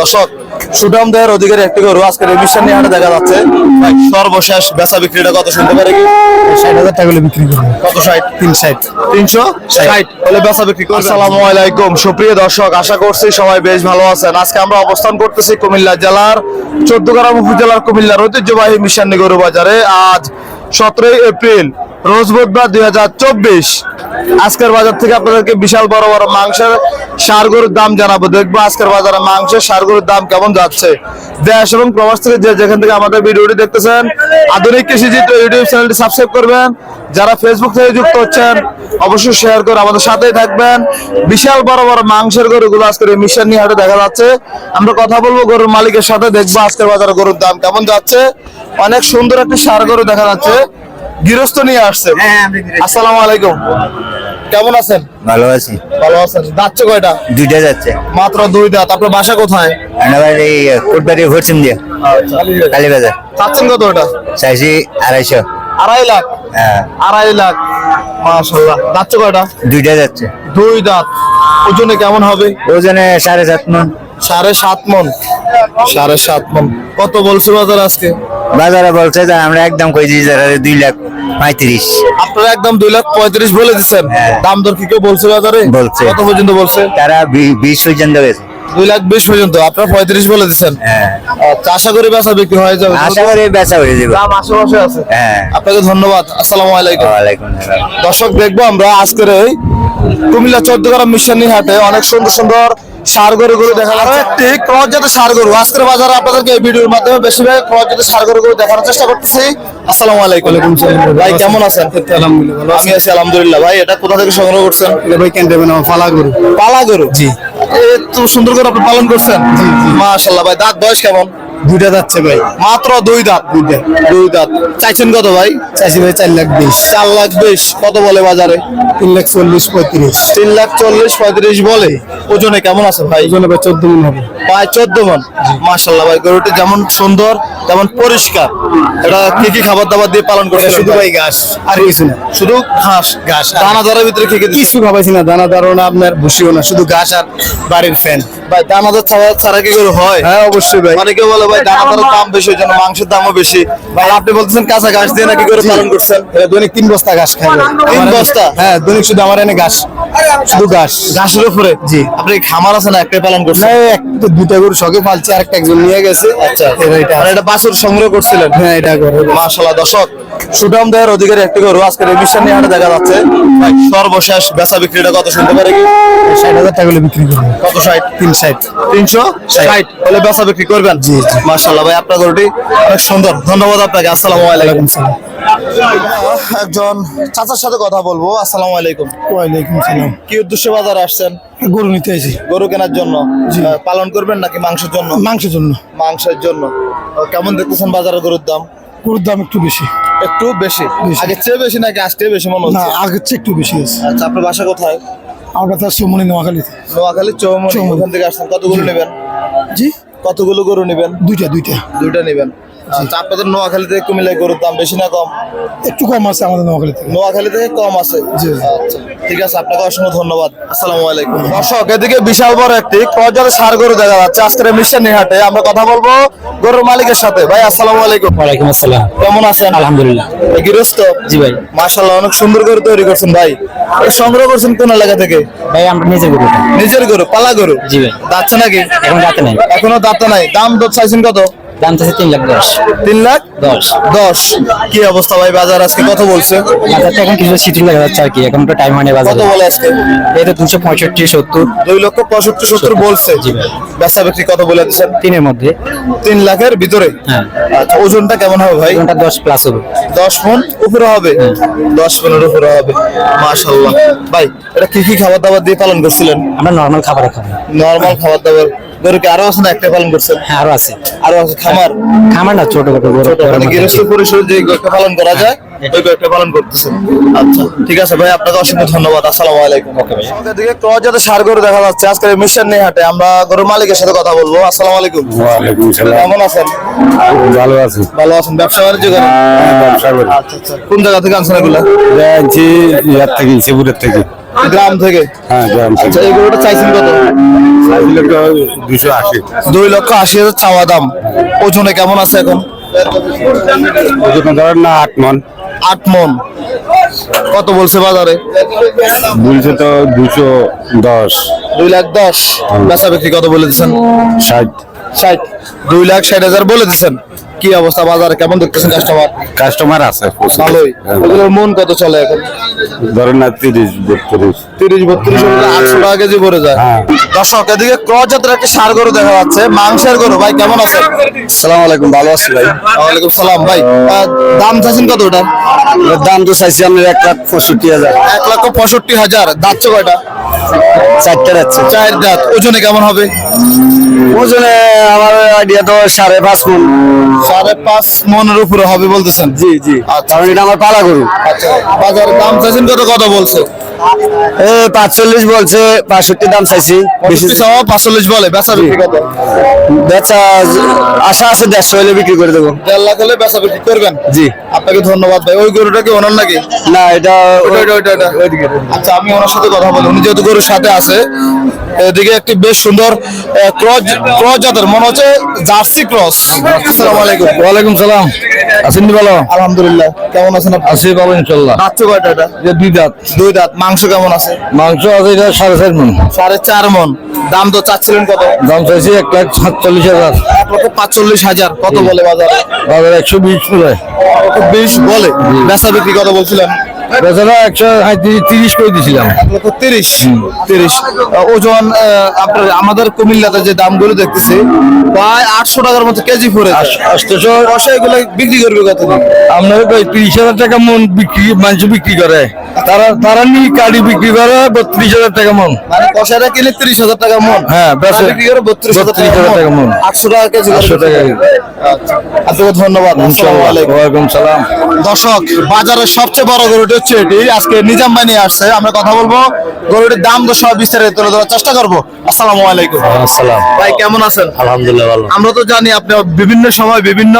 দর্শক সুঠাম দেহের অধিকারী একটি গরু আজকের এমিশন নিয়ে হাটে দেখা যাচ্ছে। সর্বশেষ বেচা বিক্রিটা কত শুনতে পারে? কি ষাট হাজার টাকা বিক্রি করব। কত ষাট? তিন ষাট। তিনশো? ষাট। হলে বেচা বিক্রি করবে আসসালামু আলাইকুম। সুপ্রিয় দর্শক আশা করছি সবাই বেশ ভালো আছেন। আজকে আমরা অবস্থান করতেছি কুমিল্লা জেলার চোদ্দগ্রাম উপজেলার কুমিল্লার ঐতিহ্যবাহী মিশানি গরু বাজারে। আজ সতেরোই এপ্রিল রোজ বুধবার দুই হাজার চব্বিশ। আজকের বাজার থেকে আপনাদেরকে বিশাল বড় বড় মাংসের সার গরুর দাম জানাব। দেখব আজকের বাজারে মাংসের সার গরুর দাম কেমন যাচ্ছে। দেশ এবং প্রবাস থেকে যে যেখান থেকে আমাদের ভিডিওটি দেখতেছেন, আধুনিক কৃষিজিত ইউটিউব চ্যানেলটি সাবস্ক্রাইব করবেন। যারা ফেসবুক থেকে যুক্ত হচ্ছেন, অবশ্যই শেয়ার করে আমাদের সাথেই থাকবেন। বিশাল বড় বড় মাংসের গরুগুলো আজকের এই মিশন নিয়ে হাটে দেখা যাচ্ছে। আমরা কথা বলব গরুর মালিকের সাথে, দেখব আজকের বাজারে গরুর দাম কেমন যাচ্ছে। অনেক সুন্দর একটি সার গরু দেখা যাচ্ছে। গৃহস্থ নিয়ে আসছে আসসালামু আলাইকুম। কেমন আছেন? ভালো আছি। ভালো আছেন। যাচ্ছে কয়টা? দুইটা যাচ্ছে। মাত্র দুই দাঁত। আপনার বাসা কোথায়? এই কোটবাড়ি ভরসিম দিয়ে। কালীবাজার। চাচ্ছেন কত ওটা চাইছি আড়াইশো। আড়াই লাখ? হ্যাঁ। আড়াই লাখ। মাশাল্লাহ যাচ্ছে কয়টা? দুইটা যাচ্ছে। দুই দাঁত। ওজনে কেমন হবে? ওজনে সাড়ে সাত মন। সাড়ে সাত মন। সাড়ে সাত মন। কত বলছে বাজার আজকে? বাজারে বলছে যে আমরা একদম কই দিয়েছি যারা দুই লাখ পঁয়ত্রিশ। আপনারা একদম দুই লাখ পঁয়ত্রিশ বলে দিচ্ছেন হ্যাঁ। দাম দর কি কেউ বলছে বাজারে? বলছে। কত পর্যন্ত বলছে? তারা বিশ পর্যন্ত গেছে। দুই লাখ বিশ পর্যন্ত। আপনারা পঁয়ত্রিশ বলে দিচ্ছেন হ্যাঁ। আশা করি বেচা বিক্রি হয়ে যাবে। আশা করি বেচা হয়ে যাবে। দাম আশেপাশে আছে। হ্যাঁ। আপনাকে ধন্যবাদ। আসসালামু আলাইকুম। দর্শক দেখব আমরা আজকের এই কুমিল্লা চোদ্দগ্রাম মিশনী হাটে অনেক সুন্দর সুন্দর সার গরুগুলো দেখা যাচ্ছে একটি ক্রস জাতের সার গরু। আজকের বাজারে আপনাদেরকে এই ভিডিওর মাধ্যমে বেশিরভাগ ক্রস জাতের সার গরুগুলো দেখানোর চেষ্টা করতেছি। আসসালামু আলাইকুম। ভাই কেমন আছেন? আলহামদুলিল্লাহ আমি আছি আলহামদুলিল্লাহ। ভাই এটা কোথা থেকে সংগ্রহ করছেন? এটা ভাই কেন দেবেন আমার ফালা গরু। পালা গরু? জি। এত সুন্দর করে আপনি পালন করছেন? মাশাল্লাহ ভাই দাঁত বয়স কেমন? দুইটা যাচ্ছে ভাই। মাত্র দুই দাঁত? দুইটা। দুই দাঁত। চাইছেন কত ভাই? চাইছি ভাই চার লাখ বিশ। চার লাখ বিশ। কত বলে বাজারে? তিন লাখ চল্লিশ পঁয়ত্রিশ। তিন লাখ চল্লিশ পঁয়ত্রিশ বলে। ওজনে কেমন আছে ভাই? ওজনে ভাই চোদ্দ মন হবে। ভাই চোদ্দ মন। মাসাল্লাহ ভাই গরুটি যেমন সুন্দর তেমন পরিষ্কার। এটা কি কি খাবার দাবার দিয়ে পালন করছে শুধু ভাই ঘাস আর কিছু না। শুধু ঘাস? ঘাস। দানা দারের ভিতরে কি? কিছু খাবাইছি না দানা দারো না। আপনার ভুসিও না। শুধু ঘাস আর বাড়ির ফ্যান। ভাই দানাদার ছাড়া ছাড়া কি গরু হয়। হ্যাঁ অবশ্যই ভাই। অনেকে বলে ভাই দানাদারের দাম বেশি ওই জন্য মাংসের দামও বেশি। ভাই আপনি বলতেছেন কাঁচা ঘাস দিয়ে নাকি করে পালন করছেন? দৈনিক তিন বস্তা ঘাস খাই তিন বস্তা? হ্যাঁ দৈনিক শুধু আমার এনে ঘাস। শুধু ঘাস। ঘাসের উপরে? জি। আপনি খামার আছে না পালন করছেন? এক দুইটা গরু শখে পালছে আর একটা একজন নিয়ে গেছে। আচ্ছা এটা আর এটা বাছুর সংগ্রহ করছিলেন? হ্যাঁ এটা করে। দর্শক সুঠাম দেহের অধিকারী একটি গরু আজকের নিয়ে দেখা যাচ্ছে। ভাই, সর্বশেষ বেচা বিক্রিটা কত শুনতে পারে? কি ষাট হাজার টাকা বিক্রি করব। কত ষাট? তিন ষাট। তিনশো? ষাট। হলে বেচা বিক্রি করবেন? জি। ভাই আপনার গরুটি অনেক সুন্দর। ধন্যবাদ আপনাকে আসসালামু আলাইকুম। একজন চাচার সাথে কথা বলব। আসসালামু আলাইকুম। ওয়ালাইকুম সালাম কি উদ্দেশ্যে বাজারে আসছেন? গরু নিতে গরু কেনার জন্য? পালন করবেন নাকি মাংসের জন্য? মাংসের জন্য। মাংসের জন্য। কেমন দেখতেছেন বাজারে গরুর দাম? গরুর দাম একটু বেশি। একটু বেশি। আগের চেয়ে বেশি নাকি আজকে বেশি মনে হচ্ছে? আগের চেয়ে একটু বেশি আছে আচ্ছা আপনার বাসা কোথায়? আমরা তার সমনি নোয়াখালীতে নোয়াখালী চৌমনি চৌমনি। ওখান থেকে আসছেন। কতগুলো নেবেন? জি। কতগুলো গরু নেবেন? দুইটা দুইটা। দুইটা নেবেন। আচ্ছা আপনাদের নোয়াখালী থেকে কুমিল্লায় গরুর দাম বেশি না কম? একটু কম আছে আমাদের নোয়াখালী থেকে। নোয়াখালী থেকে কম আছে? জি। আচ্ছা ঠিক আছে আপনাকে অসংখ্য ধন্যবাদ। আসসালামু আলাইকুম। দর্শক এদিকে বিশাল বড় একটি ক্রজার সার গরু দেখা যাচ্ছে। আজকের মিশন হাটে আমরা কথা বলব গরুর মালিকের সাথে। ভাই আসসালামু আলাইকুম। ওয়ালাইকুম আসসালাম। কেমন আছেন? আলহামদুলিল্লাহ। গৃহস্থ? জি ভাই। মাশাল্লাহ অনেক সুন্দর করে তৈরি করছেন ভাই। এই সংগ্রহ করছেন কোন এলাকা থেকে? ভাই আমরা নিজের গরু। নিজের গরু পালা গরু? জি ভাই। যাচ্ছে নাকি? এখন রাতে নাই। এখনও দাঁতে নাই। দাম দর চাইছেন কত? দাম চাচ্ছে তিন লাখ দশ। তিন লাখ? দশ। দশ। কি অবস্থা ভাই? বাজার আজকে কত বলছে? বাজারটা এখন কিছু শিথিল দেখা যাচ্ছে আর কি এখন তো টাইম হয়নি কত বলে আজকে? এই তো দুশো পঁয়ষট্টি সত্তর। দুই লক্ষ পঁয়ষট্টি সত্তর বলছে। জি বিক্রি কত বলে দিচ্ছেন তিনের মধ্যে। তিন লাখের ভিতরে? হ্যাঁ। আচ্ছা ওজনটা কেমন হবে ভাই? কোনটা দশ প্লাস হবে। দশ মন উপরে হবে? দশ মনের উপরে হবে। মাশাল্লাহ ভাই এটা কি কি খাবার দাবার দিয়ে পালন করছিলেন? আমরা নর্মাল খাবার খাব। নর্মাল খাবার দাবার গরুকে আরও আছে না একটা পালন করছেন? হ্যাঁ আরও আছে। আরও আছে খামার। খামার না ছোট মানে গৃহস্থ পরিসরে যে গরুকে পালন করা যায় ওই গরুকে পালন করতেছেন। আচ্ছা ঠিক আছে ভাই আপনাকে অসংখ্য ধন্যবাদ। আসসালামু আলাইকুম। ওকে ভাই। আমাদের দিকে ক্রস জাতের সার গরু দেখা যাচ্ছে। আজকে মিশন নিয়ে হাটে আমরা গরুর মালিকের সাথে কথা বলব। আসসালামু আলাইকুম। ওয়ালাইকুম সালাম। কেমন আছেন? ভালো আছি। ভালো আছেন? ব্যবসা বাণিজ্য করেন? ব্যবসা করি। আচ্ছা আচ্ছা। কোন জায়গা থেকে আনছেন এগুলা? আনছি ইয়ার থেকে ইসেপুরের থেকে। গ্রাম থেকে? হ্যাঁ গ্রাম আচ্ছা থেকে এই গরুটা চাইছেন কত? দুশো আশি। দুই লক্ষ আশি হাজার চাওয়া দাম। ওজনে কেমন আছে এখন? ওজন ধরেন না আট মন। আট মন। কত বলছে বাজারে? বলছে তো দুশো দশ। দুই লাখ দশ। বেচা বিক্রি কত বলে দিচ্ছেন? ষাট। ষাট। দুই লাখ ষাট হাজার বলে দিচ্ছেন। কি অবস্থা বাজারে? কেমন দেখতেছেন কাস্টমার কাস্টমার আছে ভালোই। হ্যাঁ। ওগুলোর মন কত চলে এখন? ধরেন না তিরিশ বত্রিশ। তিরিশ বত্রিশ আটশো টাকা কেজি পড়ে যায়। হ্যাঁ। দর্শক এদিকে ক্রস জাতের একটি সার গরু দেখা যাচ্ছে। মাংসের গরু ভাই কেমন আছেন? সালাম আলাইকুম ভালো আছি ভাই। ওয়ালাইকুম সালাম ভাই। দাম চাইছেন কত ওটা দাম তো চাইছি আমি এক লাখ পঁয়ষট্টি হাজার। এক লক্ষ পঁয়ষট্টি হাজার দাচ্ছে কয়টা? চারটে দাঁত চার দাঁত ওজনে কেমন হবে? ওজনে আমার আইডিয়া তো সাড়ে পাঁচ মন। সাড়ে পাঁচ মনের উপরে হবে বলতেছেন? জি জি। আচ্ছা। কারণ এটা আমার পালা গরু। আচ্ছা। বাজারে দাম চাইছেন কত কত বলছে? এ পাঁচচল্লিশ বলছে পাঁচষট্টি দাম চাইছি। বেশি চাওয়া পাঁচচল্লিশ বলে বেচা বিক্রি কত? বেচা আশা আছে দেড়শো হলে বিক্রি করে দেবো। দেড় লাখ হলে বেচা বিক্রি করবেন? জি। আপনাকে ধন্যবাদ ভাই। ওই গরুটা কি ওনার নাকি? না এটা ওইটা, ওইটা, ওইটা। ওইদিকে আচ্ছা আমি ওনার সাথে কথা বলি উনি যেহেতু গরুর সাথে আছে এদিকে একটি বেশ সুন্দর ক্রস ক্রস জাতের মনে হচ্ছে জার্সি ক্রস। আসসালামু আলাইকুম। ওয়ালাইকুম সালাম। আছেন ভালো? আলহামদুলিল্লাহ। কেমন আছেন আপনি? আছি ভালো ইনশাল্লাহ বাচ্চা কয়টা এটা? যে দুই দাঁত দুই দাঁত মাংস কেমন আছে? মাংস আছে এটা সাড়ে চার মন। সাড়ে চার মন। দাম তো চাচ্ছিলেন কত? দাম চাইছি এক লাখ সাতচল্লিশ হাজার। এক লক্ষ পাঁচচল্লিশ হাজার। কত বলে বাজারে? বাজার একশো বিশ করে বিশ বলে। বেচা বিক্রি কত বলছিলেন? বেচারা একশো তিরিশ করে দিয়েছিলাম তিরিশ তিরিশ। ওজন আপনার আমাদের কুমিল্লাতে যে দামগুলো দেখতেছি প্রায় আটশো টাকার মতো কেজি পরে আটশোশো। কষা এগুলো বিক্রি করবে কত আপনার তিরিশ হাজার টাকা মন বিক্রি মাংস বিক্রি করে। তারা বিক্রি করে বত্রিশ হাজার টাকা মন। মানে কষাটা কিনে তিরিশ হাজার টাকা মন। হ্যাঁ, বেচে। বিক্রি করে বত্রিশ হাজার টাকা মণ। আটশো টাকা কেজি 800 টাকা। আচ্ছা। আপনাকে ধন্যবাদ। ওয়ালাইকুম সালাম। দর্শক বাজারের সবচেয়ে বড় গরুটি হচ্ছে এটি। আজকে নিজাম বাহিনী আসছে। আমরা কথা বলব গরুটির দাম তো সব বিস্তারিত তুলে ধরার চেষ্টা করব। আসসালামু আলাইকুম। আসসালাম ভাই কেমন আছেন? আলহামদুলিল্লাহ ভালো। আমরা তো জানি আপনি বিভিন্ন সময় বিভিন্ন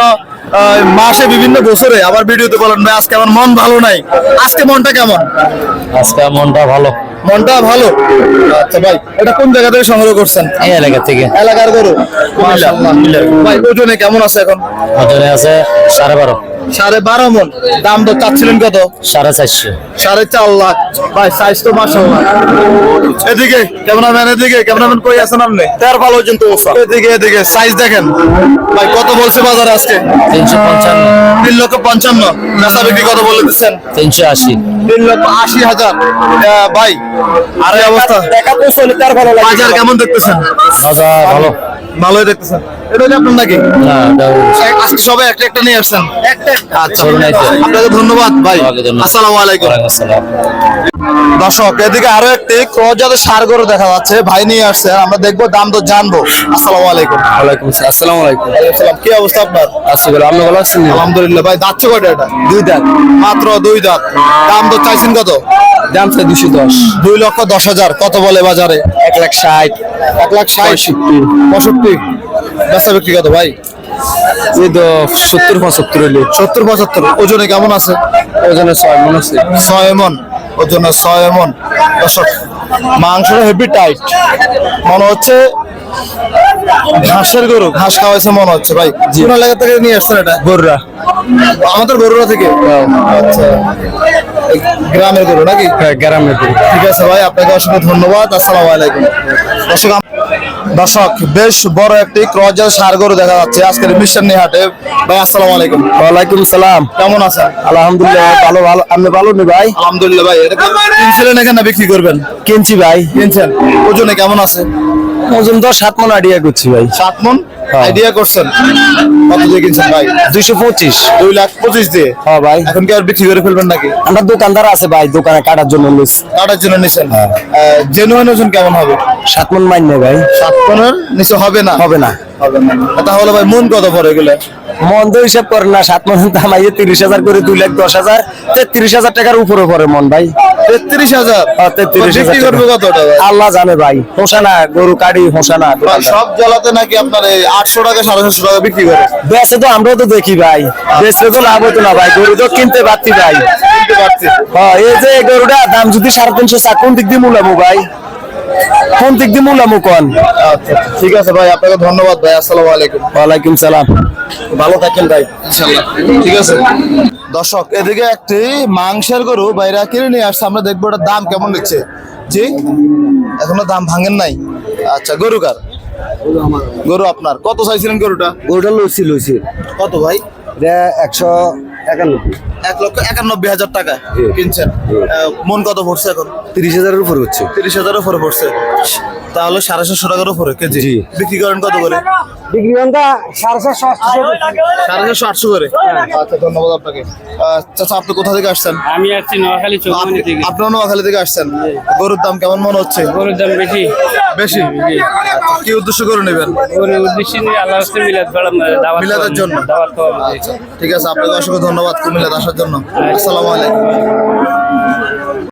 মাসে বিভিন্ন বছরে আবার ভিডিওতে বলেন ভাই আজকে আমার মন ভালো নাই। আজকে মনটা কেমন? আজকে মনটা ভালো। মনটা ভালো? আচ্ছা ভাই এটা কোন জায়গা থেকে সংগ্রহ করছেন? এই এলাকা থেকে। এলাকার গরু। ভাই ওজনে কেমন আছে এখন? ওজনে আছে সাড়ে বারো। সাড়ে বারো মন। দাম তো চাচ্ছিলেন কত? সাড়ে চারশো। সাড়ে চার লাখ। ভাই সাইজ তো মাশাআল্লাহ। এদিকে ক্যামেরাম্যান এদিকে ক্যামেরাম্যান কই আছেন আপনি? তার ভালো কিন্তু এদিকে এদিকে সাইজ দেখেন। ভাই কত বলছে বাজারে আজকে? তিনশো পঞ্চান্ন। তিন লক্ষ পঞ্চান্ন। বেচা বিক্রি কত বলে দিচ্ছেন? তিনশো আশি। তিন লক্ষ আশি হাজার। ভাই আর অবস্থা। বাজার কেমন দেখতেছেন? বাজার ভালো। ভালোই দেখতেছেন। এটা আপনার নাকি? আজকে সবাই একটা একটা নিয়ে আসছেন। আচ্ছা। আপনাকে ধন্যবাদ ভাই। আসসালামু। আলাইকুম। আসসালাম। দর্শক এদিকে আরও একটি ক্রস জাতের সার গরু দেখা যাচ্ছে। ভাই নিয়ে আসছে আমরা দেখব দাম তো জানব। আসসালামু আলাইকুম। ওয়ালাইকুম আসসালাম। আলাইকুম। ওয়ালাইকুম সালাম কি অবস্থা আপনার? আছি আপনি ভালো আছেন? আলহামদুলিল্লাহ। ভাই কয়টা এটা? দুই দাঁত। মাত্র দুই দাঁত। দাম তো চাইছেন কত? দাম চাই দুশো দশ। দুই লক্ষ দশ হাজার। কত বলে বাজারে? এক লাখ ষাট। এক লাখ ষাট? পঁয়ষট্টি। বেচা বিক্রি কত ভাই? এই তো সত্তর পঁচাত্তর হইলে। সত্তর পঁচাত্তর। ওজনে কেমন আছে? ওজনে ছয় মন আছে। ছয় মন। ওজনে ছয় মন দর্শক মাংসটা হেভি টাইট মনে হচ্ছে ঘাসের গরু ঘাস খাওয়াইছে মনে হচ্ছে ভাই। কোন এলাকা থেকে নিয়ে আসছেন এটা? গরুরা। আমাদের গরুরা থেকে? আচ্ছা। গ্রামের গরু নাকি? হ্যাঁ গ্রামের গরু। ঠিক আছে ভাই আপনাকে অসংখ্য ধন্যবাদ। আসসালামু আলাইকুম। দর্শক দর্শক বেশ বড় একটি ক্রজার সার গরু দেখা যাচ্ছে। আজকের মিশন হাটে ভাই আসসালামু আলাইকুম। ওয়ালাইকুম সালাম। কেমন আছেন? আলহামদুলিল্লাহ ভালো ভালো। আপনি ভালো নি ভাই? আলহামদুলিল্লাহ ভাই এটা কিনছিলেন এখানে বিক্রি করবেন? কিনছি ভাই। কিনছেন? ওজনে কেমন আছে? ওজন তো সাত মন আইডিয়া করছি ভাই। সাত মন আইডিয়া করছেন। কত দিয়ে কিনছেন ভাই? দুইশো পঁচিশ। দুই লাখ পঁচিশ দিয়ে? হ্যাঁ ভাই। এখন কি আর বিক্রি করে ফেলবেন নাকি? আমরা দোকানদার আছে ভাই দোকানে কাটার জন্য নিস। কাটার জন্য নিছেন? জেনুইন ওজন কেমন হবে? সাত মন মাইনে ভাই। সাত মনের নিচে হবে না? হবে না। তাহলে ভাই মন কত পরে গেলে? মন তো হিসাব করে না সাত মন দাম আইয়ে তিরিশ হাজার করে দুই লাখ দশ হাজার। তেত্রিশ হাজার টাকার উপরে পড়ে মন ভাই। তেত্রিশ হাজার? হ্যাঁ, 33,000 বিক্রি করবে কতটা ভাই? আল্লাহ জানে ভাই হোসা না গরু কাড়ি হোসা না ভাই, সব জলাতে নাকি আপনার এই আটশো টাকা সাড়ে সাতশো টাকা বিক্রি করে? বেচে তো আমরাও তো দেখি ভাই বেচলে তো লাভ হতো না ভাই গরু তো কিনতে পারতি ভাই। কিনতে হ্যাঁ এই যে গরুটা দাম যদি সাড়ে তিনশো চার কোন দিক দিয়ে মূলামু ভাই? কোন দিক দিয়ে মূলামু কন আচ্ছা ঠিক আছে ভাই আপনাকে ধন্যবাদ ভাই আসসালামু আলাইকুম। ওয়ালাইকুম সালাম। ভালো থাকেন ভাই ইনশাল্লাহ ঠিক আছে। দর্শক এদিকে একটি মাংসের গরু বাইরে কিনে নিয়ে আসছে আমরা দেখব ওটার দাম কেমন নিচ্ছে জি? এখনও দাম ভাঙেন নাই। আচ্ছা গরু কার? গরু আপনার। কত চাইছিলেন গরুটা? গরুটা লইছি লইছি। কত ভাই? এটা একশো একানব্বই। এক লক্ষ একানব্বই হাজার টাকা কিনছেন। মন কত পড়ছে এখন? তিরিশ হাজারের উপর হচ্ছে। তিরিশ হাজারের উপরে পড়ছে তাহলে সাড়ে চারশো টাকার উপরে কেজি। বিক্রি করেন কত করে? বিক্রি সাড়ে আটশো করে। আচ্ছা ধন্যবাদ আপনাকে। চাচা আপনি কোথা থেকে আসছেন? আমি আসছি নোয়াখালী চৌমনি থেকে। আপনার নোয়াখালী থেকে আসছেন? গরুর দাম কেমন মনে হচ্ছে? গরুর দাম বেশি। বেশি? আচ্ছা, কি উদ্দেশ্য করে নেবেন? উদ্দেশ্য নিয়ে আল্লাহ মিলাদ মিলাদের জন্য? ঠিক আছে আপনাকে অসংখ্য ধন্যবাদ কুমিল্লাতে আসার জন্য। আসসালামু আলাইকুম।